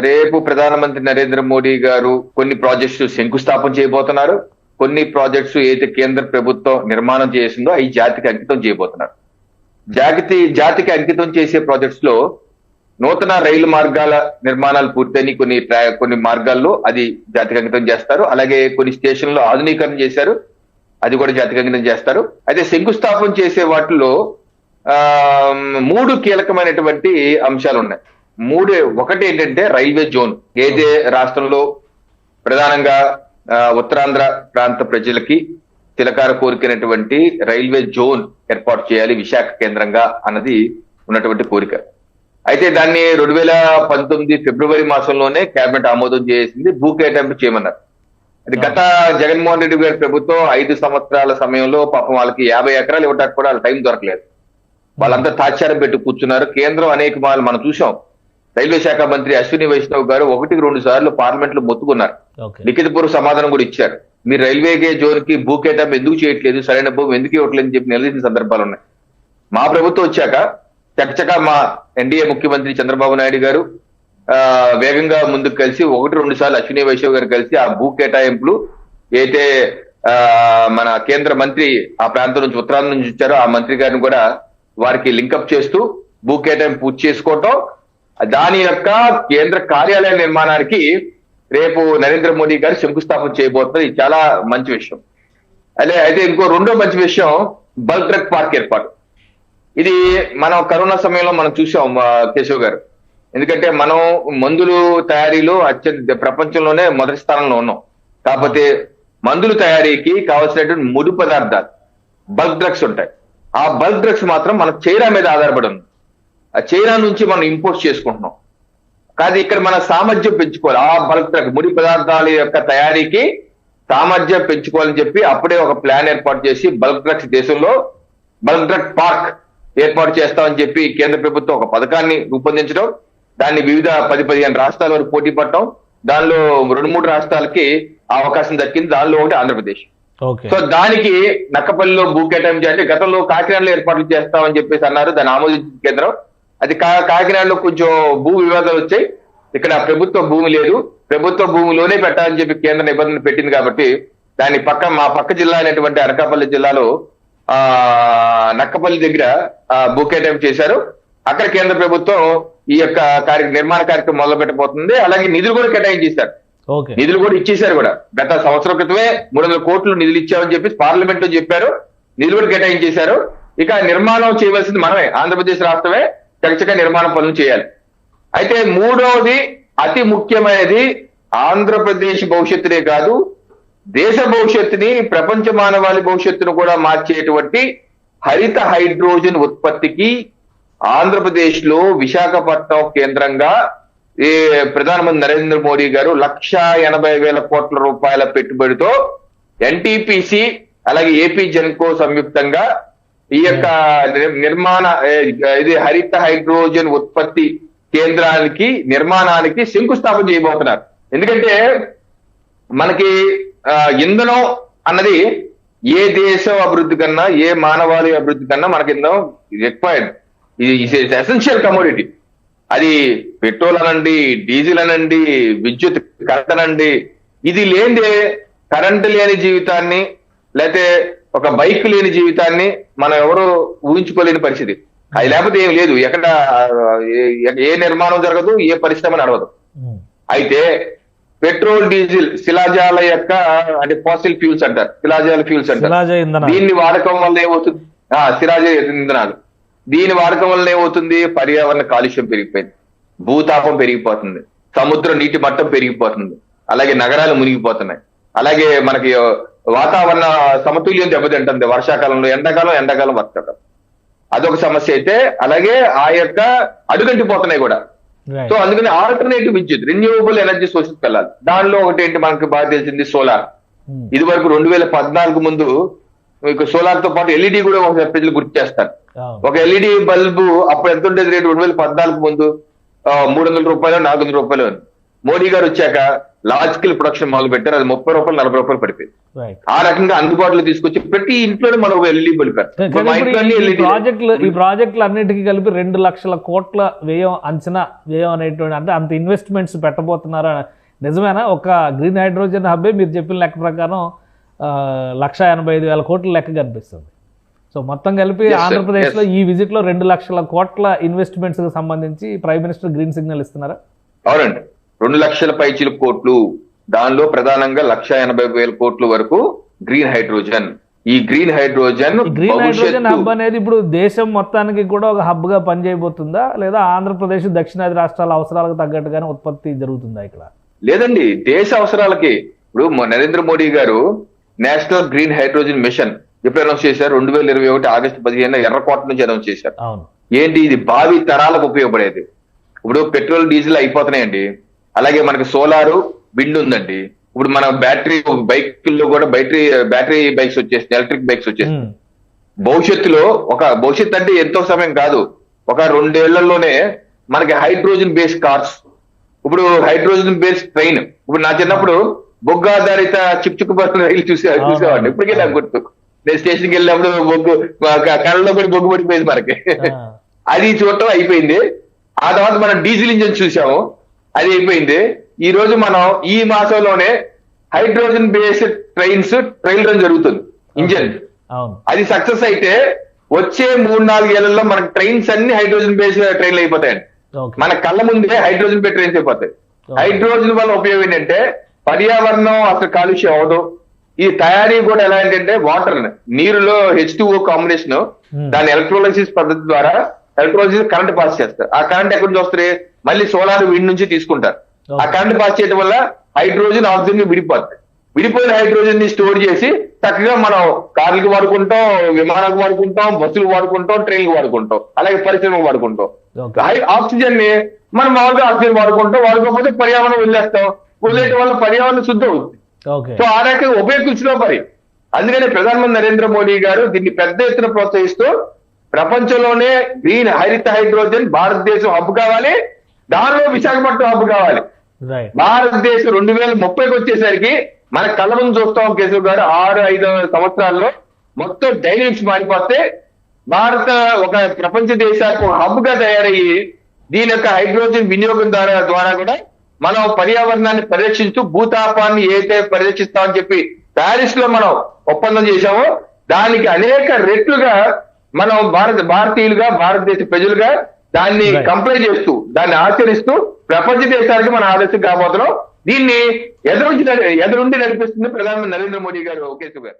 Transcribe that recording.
రేపు ప్రధానమంత్రి నరేంద్ర మోడీ గారు కొన్ని ప్రాజెక్ట్స్ శంకుస్థాపన చేయబోతున్నారు. కొన్ని ప్రాజెక్ట్స్ ఏదైతే కేంద్ర ప్రభుత్వం నిర్మాణం చేసిందో అవి జాతికి అంకితం చేయబోతున్నారు. జాతి జాతికి అంకితం చేసే ప్రాజెక్ట్స్లో నూతన రైలు మార్గాల నిర్మాణాలు పూర్తయిన కొన్ని కొన్ని మార్గాల్లో అది జాతికి అంకితం చేస్తారు. అలాగే కొన్ని స్టేషన్లో ఆధునీకరణ చేశారు. అది కూడా జాతికి అంకితం చేస్తారు. అయితే శంకుస్థాపన చేసే వాటిలో మూడు కీలకమైనటువంటి అంశాలు ఉన్నాయి మూడు ఒకటి ఏంటంటే రైల్వే జోన్. ఏదే రాష్ట్రంలో ప్రధానంగా ఉత్తరాంధ్ర ప్రాంత ప్రజలకి తిలకార కోరికైనటువంటి రైల్వే జోన్ ఏర్పాటు చేయాలి విశాఖ కేంద్రంగా అన్నది ఉన్నటువంటి కోరిక. అయితే దాన్ని రెండు వేల పంతొమ్మిది ఫిబ్రవరి మాసంలోనే కేబినెట్ ఆమోదం చేసింది భూ కేటాయింపు చేయమన్నారు. అది గత జగన్మోహన్ రెడ్డి గారి ప్రభుత్వం ఐదు సంవత్సరాల సమయంలో పాపం వాళ్ళకి యాభై ఎకరాలు ఇవ్వడానికి కూడా వాళ్ళ టైం దొరకలేదు. వాళ్ళంతా తాచారం పెట్టి కూర్చున్నారు. కేంద్రం అనేక మార్లు మనం చూసాం. రైల్వే శాఖ మంత్రి అశ్విని వైష్ణవ్ గారు ఒకటికి రెండు సార్లు పార్లమెంట్లో మొత్తుకున్నారు లిఖితపూర్వ సమాధానం కూడా ఇచ్చారు. మీరు రైల్వే జోన్కి భూ కేటాయింపు ఎందుకు చేయట్లేదు? సరైన భూమి ఎందుకు ఇవ్వట్లేదు అని చెప్పి నిలదీసిన సందర్భాలు ఉన్నాయి. మా ప్రభుత్వం వచ్చాక చకచక మా ఎన్డీఏ ముఖ్యమంత్రి చంద్రబాబు నాయుడు గారు ఆ, వేగంగా ముందుకు కలిసి ఒకటి రెండు సార్లు అశ్విని వైష్ణవ్ గారు కలిసి ఆ భూ కేటాయింపులు అయితే మన కేంద్ర మంత్రి ఆ ప్రాంతం నుంచి ఉత్తరాంధ్ర నుంచి వచ్చారో ఆ మంత్రి గారిని కూడా వారికి లింకప్ చేస్తూ భూ కేటాయింపు పూర్తి చేసుకోవటం దాని యొక్క కేంద్ర కార్యాలయ నిర్మాణానికి రేపు నరేంద్ర మోడీ గారు శంకుస్థాపన చేయబోతున్నది. ఇది చాలా మంచి విషయం. అదే అయితే ఇంకో రెండో మంచి విషయం బల్క్ డ్రగ్ పార్క్ ఏర్పాటు. ఇది మనం కరోనా సమయంలో మనం చూసాం కేశవ్ గారు. ఎందుకంటే మనం మందులు తయారీలో అత్యంత ప్రపంచంలోనే మొదటి స్థానంలో ఉన్నాం. కాకపోతే మందుల తయారీకి కావాల్సినటువంటి ముడి పదార్థాలు బల్క్ డ్రగ్స్ ఉంటాయి. ఆ బల్క్ డ్రగ్స్ మాత్రం మన చైనా మీద ఆధారపడి ఉంది. చైనా నుంచి మనం ఇంపోర్ట్ చేసుకుంటున్నాం. కాదు ఇక్కడ మన సామర్థ్యం పెంచుకోవాలి. ఆ బల్క్ డ్రగ్ ముడి పదార్థాల యొక్క తయారీకి సామర్థ్యం పెంచుకోవాలని చెప్పి అప్పుడే ఒక ప్లాన్ ఏర్పాటు చేసి బల్క్ డ్రగ్స్ దేశంలో బల్క్ డ్రగ్ పార్క్ ఏర్పాటు చేస్తామని చెప్పి కేంద్ర ప్రభుత్వం ఒక పథకాన్ని రూపొందించడం దాన్ని వివిధ పది పదిహేను రాష్ట్రాల వరకు పోటీ పడటం దానిలో రెండు మూడు రాష్ట్రాలకి అవకాశం దక్కింది. దానిలో ఒకటి ఆంధ్రప్రదేశ్. సో దానికి నక్కపల్లిలో భూ కేటాయింపు చేయాలి. గతంలో కాకినాడలో ఏర్పాట్లు చేస్తామని చెప్పేసి అన్నారు. దాన్ని ఆమోదించిన కేంద్రం అది కా- కాకినాడలో కొంచెం భూ వివాదాలు వచ్చాయి. ఇక్కడ ప్రభుత్వ భూమి లేదు. ప్రభుత్వ భూమిలోనే పెట్టాలని చెప్పి కేంద్ర నిబంధన పెట్టింది కాబట్టి దాని పక్క మా పక్క జిల్లా అయినటువంటి అనకాపల్లి జిల్లాలో ఆ నక్కపల్లి దగ్గర భూ కేటాయింపు చేశారు. అక్కడ కేంద్ర ప్రభుత్వం ఈ యొక్క కార్య నిర్మాణ కార్యక్రమం మొదలు పెట్టబోతుంది అలాగే నిధులు కూడా కేటాయించేశారు నిధులు కూడా ఇచ్చేశారు కూడా. గత సంవత్సరం క్రితమే మూడు వందల కోట్లు నిధులు ఇచ్చామని చెప్పి పార్లమెంట్లో చెప్పారు. నిధులు కూడా కేటాయించేశారు ఇక నిర్మాణం చేయవలసింది మనమే. ఆంధ్రప్రదేశ్ రాష్ట్రమే. చకచక నిర్మాణ పనులు చేయాలి. అయితే మూడవది అతి ముఖ్యమైనది ఆంధ్రప్రదేశ్ భవిష్యత్తునే కాదు దేశ భవిష్యత్తుని ప్రపంచ మానవాళి భవిష్యత్తును కూడా మార్చేటువంటి హరిత హైడ్రోజన్ ఉత్పత్తికి ఆంధ్రప్రదేశ్లో విశాఖపట్నం కేంద్రంగా ప్రధానమంత్రి నరేంద్ర మోడీ గారు లక్ష ఎనభై వేల కోట్ల రూపాయల పెట్టుబడితో ఎన్టీపీసీ అలాగే ఏపీ జెన్కో సంయుక్తంగా ఈ యొక్క నిర్మాణ ఇది హరిత హైడ్రోజన్ ఉత్పత్తి కేంద్రానికి నిర్మాణానికి శంకుస్థాపన చేయబోతున్నారు. ఎందుకంటే మనకి ఇంధనం అన్నది ఏ దేశం అభివృద్ధి కన్నా ఏ మానవాళి అభివృద్ధి కన్నా మనకి ఇంధనం రిక్వైర్డ్ ఇది ఎసెన్షియల్ కమోడిటీ అది పెట్రోల్ అనండి డీజిల్ అనండి విద్యుత్ కరెంట్ అనండి. ఇది లేనిదే కరెంట్ లేని జీవితాన్ని లేకపోతే ఒక బైక్ లేని జీవితాన్ని మనం ఎవరు ఊహించుకోలేని పరిస్థితి. అది లేకపోతే ఏం లేదు. ఎక్కడ ఏ- నిర్మాణం జరగదు ఏ పరిశ్రమ నడవదు. అయితే పెట్రోల్ డీజిల్ శిలాజాల యొక్క అంటే ఫాసిల్ ఫ్యూల్స్ అంటారు. శిలాజాల ఫ్యూల్స్ అంటారు. దీన్ని వాడకం వల్ల ఏమవుతుంది? ఆ శిలాజ ఇంధనాలు. దీని వాడకం వల్ల ఏమవుతుంది? పర్యావరణ కాలుష్యం పెరిగిపోయింది. భూతాపం పెరిగిపోతుంది. సముద్ర నీటి మట్టం పెరిగిపోతుంది. అలాగే నగరాలు మునిగిపోతున్నాయి. అలాగే మనకి వాతావరణ సమతుల్యం దెబ్బతింటుంది వర్షాకాలంలో ఎండాకాలం ఎండాకాలం వర్షాకాలం. అదొక సమస్య అయితే అలాగే ఆ యొక్క అడుగంటిపోతున్నాయి కూడా. సో అందుకని ఆల్టర్నేటివ్ విద్యుత్ రెన్యూవబుల్ ఎనర్జీ సోర్సెస్ వెళ్ళాలి దానిలో ఒకటి ఏంటి మనకి బాగా తెలిసింది? సోలార్. ఉమ్. ఇది వరకు రెండు వేల పద్నాలుగు ముందు మీకు సోలార్తో పాటు ఎల్ఈడి కూడా ఒక ప్రజలు గుర్తు చేస్తారు. ఒక ఎల్ఈడి బల్బు అప్పుడు ఎంత ఉండేది రేటు? రెండు వేల పద్నాలుగు ముందు మూడు వందల రూపాయలు నాలుగు వందల రూపాయలు. మోడీ గారు వచ్చాక లార్జ్ స్కేల్ ప్రొడక్షన్ మొదలు పెట్టారు. అది ముప్పై రూపాయలు నలభై రూపాయలు పడిపోయింది. ఆ రకంగా అందుబాటులో తీసుకొచ్చి ప్రతి ఇంట్లోనే మనం ఇంట్లో ఈ ప్రాజెక్టులు ఈ ప్రాజెక్టులు అన్నిటికీ కలిపి రెండు లక్షల కోట్ల వ్యయం అంచనా వ్యయం అనేటువంటి అంటే అంత ఇన్వెస్ట్మెంట్స్ పెట్టబోతున్నారా? నిజమేనా? ఒక గ్రీన్ హైడ్రోజన్ హబ్బే మీరు చెప్పిన లెక్క ప్రకారం లక్ష ఎనభై ఐదు వేల కోట్ల లెక్క కనిపిస్తుంది. సో మొత్తం కలిపి. ఆంధ్రప్రదేశ్లో ఈ విజిట్లో రెండు లక్షల కోట్ల ఇన్వెస్ట్మెంట్స్కి సంబంధించి ప్రైమ్ మినిస్టర్ గ్రీన్ సిగ్నల్ ఇస్తున్నారా? అవునండి. రెండు లక్షల పైచిల కోట్లు దానిలో ప్రధానంగా లక్ష ఎనభై వేల కోట్ల వరకు గ్రీన్ హైడ్రోజన్ ఈ green hydrogen green hydrogen hub అనేది ఇప్పుడు దేశం మొత్తానికి కూడా ఒక హబ్గా పనిచేయబోతుందా? లేదా ఆంధ్రప్రదేశ్ దక్షిణాది రాష్ట్రాల అవసరాలకు తగ్గట్టుగానే ఉత్పత్తి జరుగుతుందా ఇక్కడ? లేదండి దేశ అవసరాలకి. ఇప్పుడు నరేంద్ర మోడీ గారు నేషనల్ గ్రీన్ హైడ్రోజన్ మిషన్ ఎప్పుడు అనౌన్స్ చేశారు. రెండు వేల ఇరవై ఒకటి ఆగస్టు పదిహేను ఎర్రకోట నుంచి అనౌన్స్ చేశారు. అవును. ఏంటి? ఇది భావి తరాలకు ఉపయోగపడేది. ఇప్పుడు పెట్రోల్ డీజిల్ అయిపోతున్నాయండి. అలాగే మనకి సోలారు విండ్ ఉందండి. ఇప్పుడు మన బ్యాటరీ బైకుల్లో కూడా బ్యాటరీ బ్యాటరీ బైక్స్ వచ్చేస్తాయి ఎలక్ట్రిక్ బైక్స్ వచ్చేస్తాయి భవిష్యత్తులో ఒక భవిష్యత్తు అంటే ఎంతో సమయం కాదు. ఒక రెండేళ్ళలోనే మనకి హైడ్రోజన్ బేస్డ్ కార్స్. ఇప్పుడు హైడ్రోజన్ బేస్డ్ ట్రైన్. ఇప్పుడు నా చిన్నప్పుడు బొగ్గు ఆధారిత చిక్ చిక్ బస్సు రైలు చూసే చూసేవాడిని. ఇప్పటికే నాకు గుర్తు. నేను స్టేషన్కి వెళ్ళినప్పుడు బొగ్గు కళ్ళలో కూడా బొగ్గు పడిపోయింది మనకి. అది చూడటం అయిపోయింది. ఆ తర్వాత మనం డీజిల్ ఇంజన్ చూసాము. అది అయిపోయింది. ఈ రోజు మనం ఈ మాసంలోనే hydrogen based trains trial run జరుగుతుంది. ఇంజన్. అది సక్సెస్ అయితే వచ్చే మూడు నాలుగేళ్ళలో మనకి ట్రైన్స్ అన్ని హైడ్రోజన్ బేస్డ్ ట్రైన్లు అయిపోతాయండి. మన కళ్ళ ముందే హైడ్రోజన్ బేస్డ్ ట్రైన్స్ అయిపోతాయి. హైడ్రోజన్ వల్ల ఉపయోగం ఏంటంటే పర్యావరణం అసలు కాలుష్యం అవదు ఈ తయారీ కూడా ఎలా ఏంటంటే వాటర్ నీరులో హెచ్ టూ కాంబినేషన్ Hmm. దాని ఎలక్ట్రోలైసిస్ పద్ధతి ద్వారా ఎలక్ట్రోలైసిస్ కరెంట్ పాస్ చేస్తారు. ఆ కరెంట్ ఎక్కడి నుంచి వస్తుంది? మళ్ళీ సోలార్ విండ్ నుంచి తీసుకుంటారు. ఆ. కరెంట్ పాస్ చేయడం వల్ల హైడ్రోజన్ ఆక్సిజన్ విడిపోతుంది విడిపోయిన హైడ్రోజన్ని స్టోర్ చేసి చక్కగా మనం కార్లకు వాడుకుంటాం విమానాలకు వాడుకుంటాం బస్సులు వాడుకుంటాం ట్రైన్లకు వాడుకుంటాం అలాగే పరిశ్రమకు వాడుకుంటాం. హై- ఆక్సిజన్ని మనం మామూలుగా ఆక్సిజన్ వాడుకుంటాం వాడుకోకపోతే పర్యావరణం వదిలేస్తాం. వదిలేయడం వల్ల పర్యావరణం శుద్ధి అవుతుంది. సో ఆ రకంగా ఉపయోగించడం మరి అందుకనే ప్రధానమంత్రి నరేంద్ర మోడీ గారు దీన్ని పెద్ద ఎత్తున ప్రోత్సహిస్తూ ప్రపంచంలోనే గ్రీన్ హరిత హైడ్రోజన్ భారతదేశం హబ్ కావాలి. దానిలో విశాఖపట్నం హబ్ కావాలి. భారతదేశం రెండు వేల ముప్పైకి వచ్చేసరికి మన కళ్ళ ముందు చూస్తాం కేశవ్ గారు ఆరు ఐదు సంవత్సరాల్లో మొత్తం డైనమిక్స్ మారిపోతే భారత ఒక ప్రపంచ దేశాలకు హబ్గా తయారయ్యి దీని యొక్క హైడ్రోజన్ వినియోగం ద్వారా ద్వారా కూడా మనం పర్యావరణాన్ని పరిరక్షిస్తూ భూతాపాన్ని ఏదైతే పరిరక్షిస్తామని చెప్పి ప్యారిస్లో మనం ఒప్పందం చేశామో దానికి అనేక రెట్లుగా మనం భారత భారతీయులుగా భారతదేశ ప్రజలుగా దాన్ని Right. కంప్లై చేస్తూ దాన్ని ఆచరిస్తూ ప్రపంచ దేశాలకు మన ఆదర్శం కాబోతున్నాం. దీన్ని ఎదురుంచి ఎదురుండి నడిపిస్తుంది ప్రధానమంత్రి నరేంద్ర మోడీ గారు కేసు గారు